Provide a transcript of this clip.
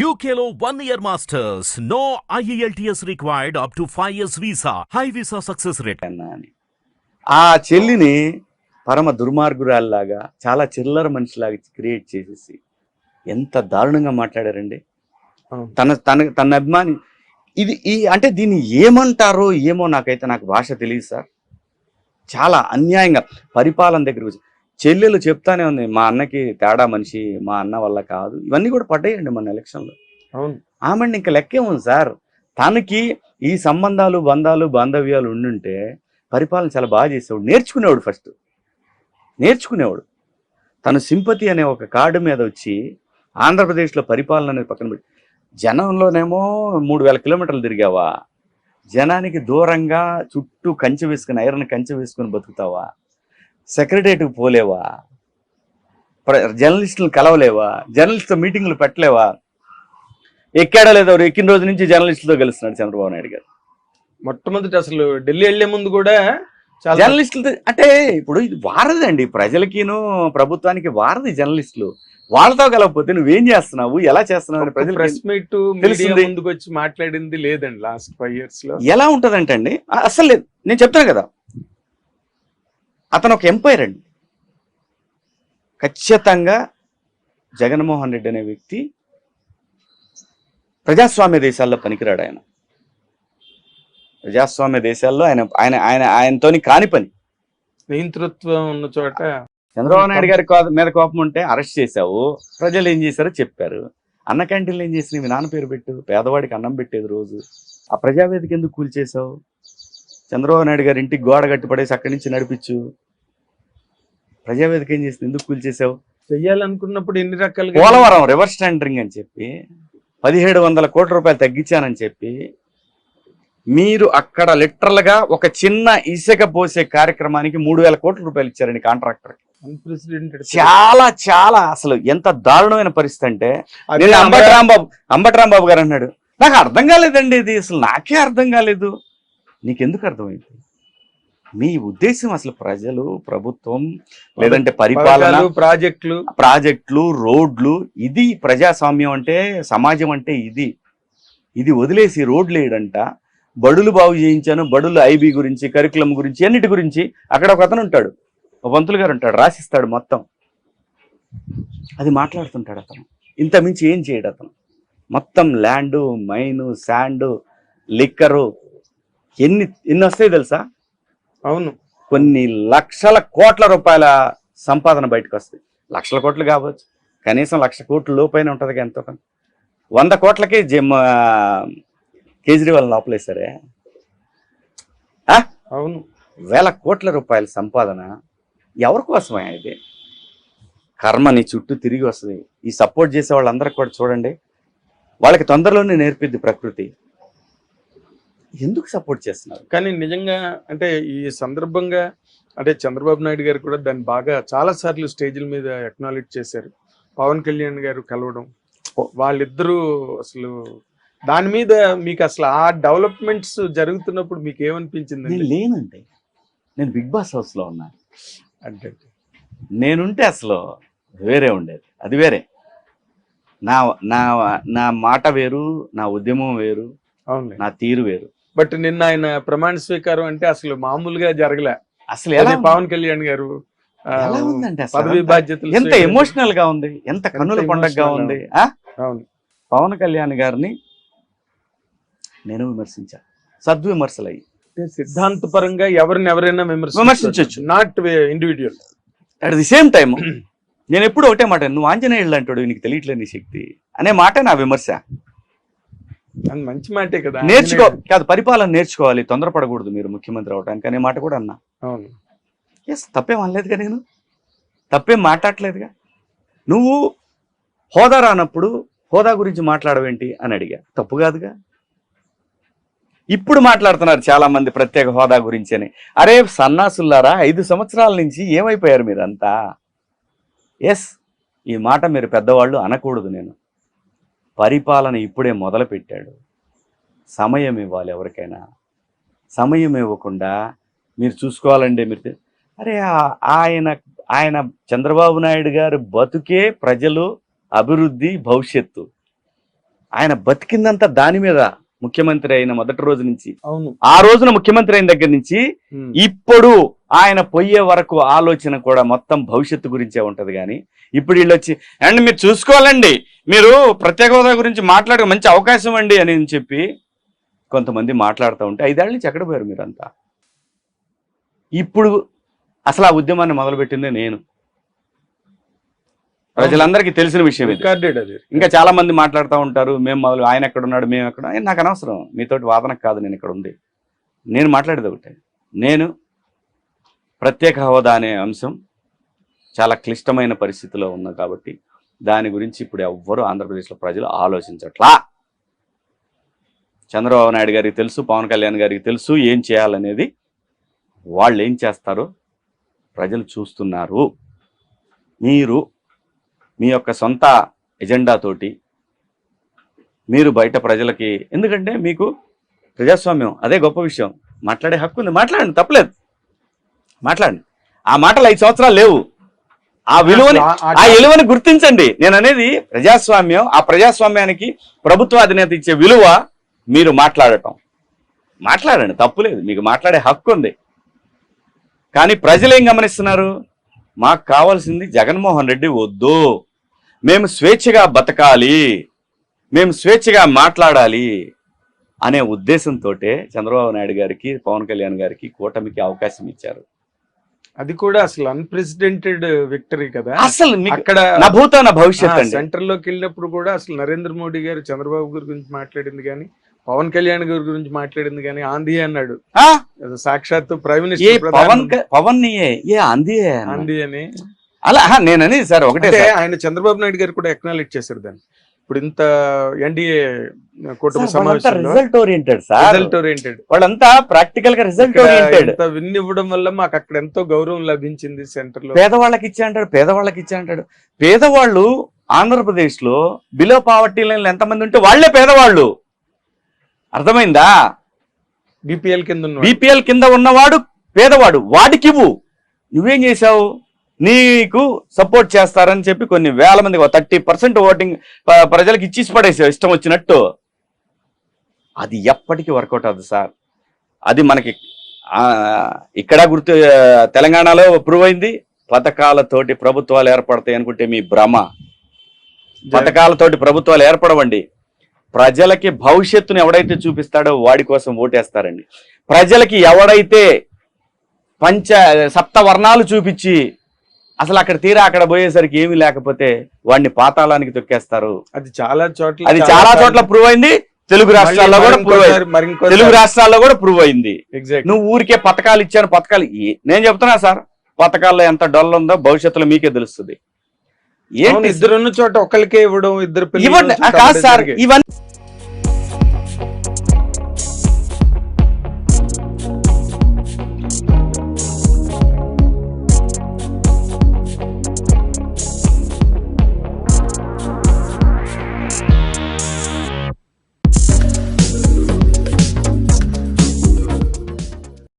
Year masters. No E IELTS required up to 5 years visa. High visa success rate. అన్నా అని ఆ చెల్లిని పరమ దుర్మార్గురాల్లాగా చాలా చిల్లర మనిషిలాగా క్రియేట్ చేసేసి ఎంత దారుణంగా మాట్లాడారండి. తన తన తన అభిమాని ఇది ఈ అంటే దీన్ని ఏమంటారో ఏమో నాకైతే నాకు భాష తెలియదు సార్ చాలా అన్యాయంగా పరిపాలన దగ్గరికి వచ్చి చెల్లెలు చెప్తానే ఉంది మా అన్నకి తేడా మనిషి మా అన్న వల్ల కాదు. ఇవన్నీ కూడా పడ్డాయండి మన ఎలక్షన్లో. అవును. ఆమె ఇంకా లెక్కే ఉంది సార్. తనకి ఈ సంబంధాలు బంధాలు బాంధవ్యాలు ఉండుంటే పరిపాలన చాలా బాగా చేసేవాడు. నేర్చుకునేవాడు ఫస్ట్. నేర్చుకునేవాడు. తను సింపతి అనే ఒక కార్డు మీద వచ్చి ఆంధ్రప్రదేశ్లో పరిపాలన అనేది పక్కన పెట్టి జనంలోనేమో మూడు వేల కిలోమీటర్లు తిరిగావా? జనానికి దూరంగా చుట్టూ కంచె వేసుకుని ఐరన్ కంచె వేసుకుని బతుకుతావా? సెక్రటరియట్కి పోలేవా? జర్నలిస్టులను కలవలేవా? జర్నలిస్ట్తో మీటింగ్లు పెట్టలేవా? ఎక్కాడో లేదో ఎక్కిన రోజు నుంచి జర్నలిస్టులతో కలుస్తున్నాడు చంద్రబాబు నాయుడు గారు. మొట్టమొదటి అసలు ఢిల్లీ వెళ్ళే ముందు కూడా జర్నలిస్టులతో అంటే ఇప్పుడు ఇది వారధి అండి ప్రజలకిను ప్రభుత్వానికి వారధి జర్నలిస్టులు. వాళ్ళతో కలవకపోతే నువ్వేం చేస్తున్నావు? ఎలా చేస్తున్నావు అని ప్రజలు ప్రెస్ మీట్. ముందుకు వచ్చి మాట్లాడింది లేదండి లాస్ట్ ఫైవ్ ఇయర్స్లో ఎలా ఉంటదంటే అండి అసలు లేదు. నేను చెప్తాను కదా. అతను ఒక ఎంపైర్ అండి. ఖచ్చితంగా జగన్మోహన్ రెడ్డి అనే వ్యక్తి ప్రజాస్వామ్య దేశాల్లో పనికిరాడు ఆయన. ప్రజాస్వామ్య దేశాల్లో ఆయన ఆయన ఆయన ఆయనతోని కాని పని. నియంతృత్వం ఉన్న చోట చంద్రబాబు నాయుడు గారి మీద కోపం ఉంటే అరెస్ట్ చేశావు. ప్రజలు ఏం చేశారో చెప్పారు. అన్న క్యాంటీన్లు ఏం చేసినావు? నాన్న పేరు పెట్టు. పేదవాడికి అన్నం పెట్టేది రోజు. ఆ ప్రజావేదిక ఎందుకు కూల్చేశావు? చంద్రబాబు నాయుడు గారి ఇంటికి గోడ కట్టి పడేసి అక్కడి నుంచి నడిపించు. ప్రజావేదిక ఏం చేసింది? ఎందుకు కూల్చేశావు చెయ్యాలనుకున్నప్పుడు ఎన్ని రకాలుగా పోలవరం రివర్స్ టెండరింగ్ అని చెప్పి పదిహేడు వందల కోట్ల రూపాయలు తగ్గించానని చెప్పి మీరు అక్కడ లిటరల్గా ఒక చిన్న ఇసుక పోసే కార్యక్రమానికి మూడు వేల కోట్ల రూపాయలు ఇచ్చారండి కాంట్రాక్టర్ చాలా చాలా అసలు ఎంత దారుణమైన పరిస్థితి అంటే అంబటి రాంబాబు అంబటి రాంబాబు గారు అన్నాడు నాకు అర్థం కాలేదండి ఇది అసలు నాకే అర్థం కాలేదు. నీకెందుకు అర్థమైంది? మీ ఉద్దేశం అసలు ప్రజలు ప్రభుత్వం లేదంటే పరిపాలన ప్రాజెక్టులు. ప్రాజెక్టులు రోడ్లు ఇది ప్రజాస్వామ్యం అంటే సమాజం అంటే ఇది. ఇది వదిలేసి రోడ్లు వేయడంట. బడులు బాగు చేయించాను బడులు ఐబీ గురించి కరికులం గురించి అన్నిటి గురించి అక్కడ ఒక అతను ఉంటాడు. ఒక పంతులు గారు ఉంటాడు రాసిస్తాడు మొత్తం. అది మాట్లాడుతుంటాడు అతను. ఇంత మించి ఏం చేయడు అతను. మొత్తం ల్యాండు మైను శాండు లిక్కరు ఎన్ని ఎన్ని వస్తాయి తెలుసా? అవును. కొన్ని లక్షల కోట్ల రూపాయల సంపాదన బయటకు వస్తాయి. లక్షల కోట్లు కావచ్చు. కనీసం లక్ష కోట్ల లోపైన ఉంటుంది ఎంతో వంద కోట్లకి జిమ్ కేజ్రీవాల్ లోపలేశారే? ఆ? అవును. వేల కోట్ల రూపాయల సంపాదన ఎవరి కోసమే ఇది? కర్మని చుట్టూ తిరిగి వస్తుంది. ఈ సపోర్ట్ చేసే వాళ్ళందరికీ కూడా చూడండి. వాళ్ళకి తొందరలోనే నేర్పిద్ది ప్రకృతి. ఎందుకు సపోర్ట్ చేస్తున్నారు? కానీ నిజంగా అంటే ఈ సందర్భంగా అంటే చంద్రబాబు నాయుడు గారు కూడా దాన్ని బాగా చాలా సార్లు స్టేజ్ల మీద అక్నాలెడ్జ్ చేశారు. పవన్ కళ్యాణ్ గారు కలవడం వాళ్ళిద్దరూ అసలు దాని మీద మీకు అసలు ఆ డెవలప్మెంట్స్ జరుగుతున్నప్పుడు మీకు ఏమనిపించింది నేను లేనండి. నేను బిగ్ బాస్ హౌస్లో ఉన్నాను అంటే? నేనుంటే అసలు వేరే ఉండేది. అది వేరే. నా నా నా మాట వేరు నా ఉద్యమం వేరు అవును నా తీరు వేరు. బట్ నిన్న ఆయన ప్రమాణ స్వీకారం అంటే అసలు మామూలుగా జరగలే. అసలు ఎలా పవన్ కళ్యాణ్ గారు పదవి? బాధ్యతలు ఎంత. ఎమోషనల్గా ఉంది? ఎంత కన్నుల పండగగా ఉంది? అవును. పవన్ కళ్యాణ్ గారిని నేను విమర్శించా. సద్విమర్శలు అయ్యి అంటే సిద్ధాంతపరంగా ఎవరిని ఎవరైనా విమర్శించొచ్చు. Not individual at the same time నేను ఎప్పుడు ఒకటే మాట నువ్వు ఆంజనేయుడు అంటాడు నీకు తెలియట్లేదు నీ శక్తి అనే మాట నా విమర్శ. అది మంచి మాటే కదా. నేర్చుకో కాదు పరిపాలన నేర్చుకోవాలి. తొందరపడకూడదు మీరు ముఖ్యమంత్రి అవడానికి అనే మాట కూడా అన్నా. అవును. ఎస్ తప్పేం అనలేదుగా నేను. తప్పేం మాట్లాడలేదుగా. నువ్వు హోదా రానప్పుడు హోదా గురించి మాట్లాడవేంటి అని అడిగా. తప్పు కాదుగా. ఇప్పుడు మాట్లాడుతున్నారు చాలా మంది ప్రత్యేక హోదా గురించి అని. అరే సన్నాసుల్లారా ఐదు సంవత్సరాల నుంచి ఏమైపోయారు మీరంతా? ఎస్ ఈ మాట మీరు పెద్దవాళ్ళు అనకూడదు నేను. పరిపాలన ఇప్పుడే మొదలు పెట్టాడు సమయం ఇవ్వాలి ఎవరికైనా. సమయం ఇవ్వకుండా మీరు చూసుకోవాలండి మీరు అరే ఆయన ఆయన చంద్రబాబు నాయుడు గారు బతుకే ప్రజలు అభివృద్ధి భవిష్యత్తు. ఆయన బతికిందంతా దాని మీద ముఖ్యమంత్రి అయిన మొదటి రోజు నుంచి. ఆ రోజున ముఖ్యమంత్రి అయిన దగ్గర నుంచి. ఇప్పుడు ఆయన పోయే వరకు ఆలోచన కూడా మొత్తం భవిష్యత్తు గురించే ఉంటది కానీ ఇప్పుడు వీళ్ళు వచ్చి అండ్ మీరు చూసుకోవాలండి. మీరు ప్రత్యేక హోదా గురించి మాట్లాడే మంచి అవకాశం అండి అని చెప్పి కొంతమంది మాట్లాడుతూ ఉంటే ఐదేళ్ళ నుంచి ఎక్కడ పోయారు మీరంతా? ఇప్పుడు అసలు ఆ ఉద్యమాన్ని మొదలుపెట్టిందే నేను. ప్రజలందరికీ తెలిసిన విషయం ఇంకా చాలా మంది మాట్లాడుతూ ఉంటారు మేము మొదలు ఆయన ఎక్కడ ఉన్నాడు మేము ఎక్కడ నాకు అనవసరం. మీతోటి వాదనకు కాదు నేను ఇక్కడ ఉంది. నేను మాట్లాడేది ఒకటే. నేను ప్రత్యేక హోదా అనే అంశం చాలా క్లిష్టమైన పరిస్థితిలో ఉంది కాబట్టి దాని గురించి ఇప్పుడు ఎవ్వరూ ఆంధ్రప్రదేశ్లో ప్రజలు ఆలోచించట్లా. చంద్రబాబు నాయుడు గారికి తెలుసు పవన్ కళ్యాణ్ గారికి తెలుసు ఏం చేయాలనేది. వాళ్ళు ఏం చేస్తారో ప్రజలు చూస్తున్నారు. మీరు మీ యొక్క సొంత ఎజెండాతోటి మీరు బయట ప్రజలకి ఎందుకంటే మీకు ప్రజాస్వామ్యం అదే గొప్ప విషయం. మాట్లాడే హక్కు ఉంది. మాట్లాడండి తప్పలేదు. మాట్లాడండి. ఆ మాటలు ఐదు సంవత్సరాలు లేవు. ఆ విలువని ఆ- విలువని గుర్తించండి. నేను అనేది ప్రజాస్వామ్యం ఆ ప్రజాస్వామ్యానికి ప్రభుత్వ అధినేత ఇచ్చే విలువ మీరు మాట్లాడటం. మాట్లాడండి తప్పులేదు మీకు మాట్లాడే హక్కు ఉంది. కానీ ప్రజలు ఏం గమనిస్తున్నారు? మాకు కావాల్సింది జగన్మోహన్ రెడ్డి వద్దు. మేము స్వేచ్ఛగా బతకాలి. మేము స్వేచ్ఛగా మాట్లాడాలి అనే ఉద్దేశంతో చంద్రబాబు నాయుడు గారికి పవన్ కళ్యాణ్ గారికి కూటమికి అవకాశం ఇచ్చారు. అది కూడా అసలు అన్ప్రెసిడెంటెడ్ విక్టరీ కదా. అసలు అక్కడ నా భూతో నా భవిష్యత్ సెంటర్లోకి వెళ్ళినప్పుడు కూడా అసలు నరేంద్ర మోడీ గారు చంద్రబాబు గారి గురించి మాట్లాడింది కానీ పవన్ కళ్యాణ్ గారి గురించి మాట్లాడింది కానీ ఆంధీ అన్నాడు. సాక్షాత్తు ప్రైమ్ మినిస్టర్ పవన్ పవన్ అంది ఆంధీ అని అలా నేనని సార్ ఒకటే. ఆయన చంద్రబాబు నాయుడు గారు కూడా ఎక్నాలెడ్జ్ చేశారు దాన్ని. ఇప్పుడు ఇంత ఎన్డీఏ కూటమి సమావేశంలో result oriented sir. Result oriented వాళ్ళంతా ప్రాక్టికల్గా రిజల్ట్ ఓరియంటెడ్ ఇంత విన్ ఇవ్వడం వల్ల మాకు అక్కడ ఎంతో గౌరవం లభించింది సెంటర్లో పేదవాళ్ళకి ఇచ్చా అంటాడు పేదవాళ్ళకి ఇచ్చా అంటాడు. పేదవాళ్ళు ఆంధ్రప్రదేశ్లో బిలో పావర్టీ లైన్ ఎంతమంది ఉంటే వాళ్ళే పేదవాళ్ళు. అర్థమైందా? బీపీఎల్ కింద. బీపీఎల్ కింద ఉన్నవాడు పేదవాడు. వాడికి ఇవ్వు నువ్వేం చేశావు? నీకు సపోర్ట్ చేస్తారని చెప్పి కొన్ని వేల మంది థర్టీ పర్సెంట్ ఓటింగ్ ప్రజలకు ఇచ్చేసి పడేసావు ఇష్టం వచ్చినట్టు. అది ఎప్పటికీ వర్కౌట్ అవుతుంది సార్. అది మనకి ఇక్కడ గుర్తు తెలంగాణలో ప్రూవ్ అయింది. పథకాలతోటి ప్రభుత్వాలు ఏర్పడతాయి అనుకుంటే మీ భ్రమ. పథకాలతోటి ప్రభుత్వాలు ఏర్పడవండి. ప్రజలకి భవిష్యత్తును ఎవడైతే చూపిస్తాడో వాడి కోసం ఓటేస్తారండి. ప్రజలకి ఎవడైతే పంచ సప్త వర్ణాలు చూపించి అసలు అక్కడ తీరా అక్కడ పోయేసరికి ఏమీ లేకపోతే వాడిని పాతాళానికి తొక్కేస్తారు. అది చాలా చోట్ల అది చాలా చోట్ల ప్రూవ్ అయింది. తెలుగు రాష్ట్రాల్లో కూడా ప్రూవ్ అయింది. తెలుగు రాష్ట్రాల్లో కూడా ప్రూవ్ అయింది. ఎగ్జాక్ట్ నువ్వు ఊరికే పథకాలు ఇచ్చాను పథకాలు నేను చెప్తున్నా సార్ పథకాల్లో ఎంత డొల్ల ఉందో భవిష్యత్తులో మీకే తెలుస్తుంది. ఏంటి? ఇద్దరు ఉన్న చోట ఒకరికే ఇవ్వడం ఇద్దరు కాదు సార్. ఇవన్నీ